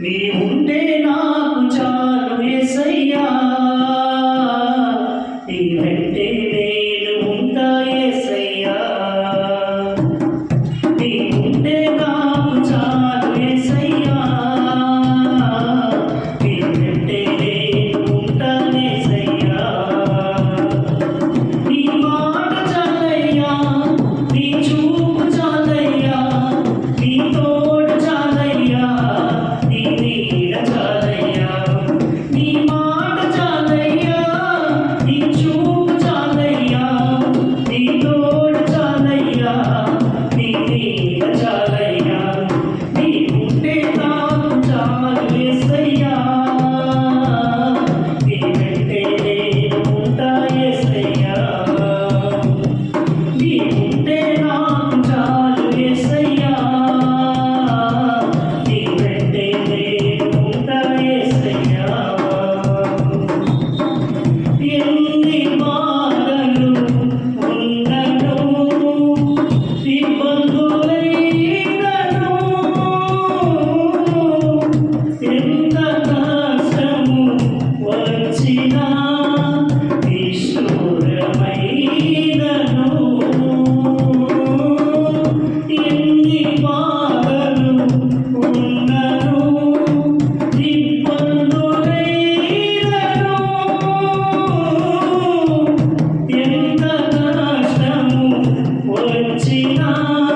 నీ ఉంటే నాకు చాలు ఏసయ్యా. నీ వెంటే నేను ఉంటా ఏసయ్యా. నీ Krishna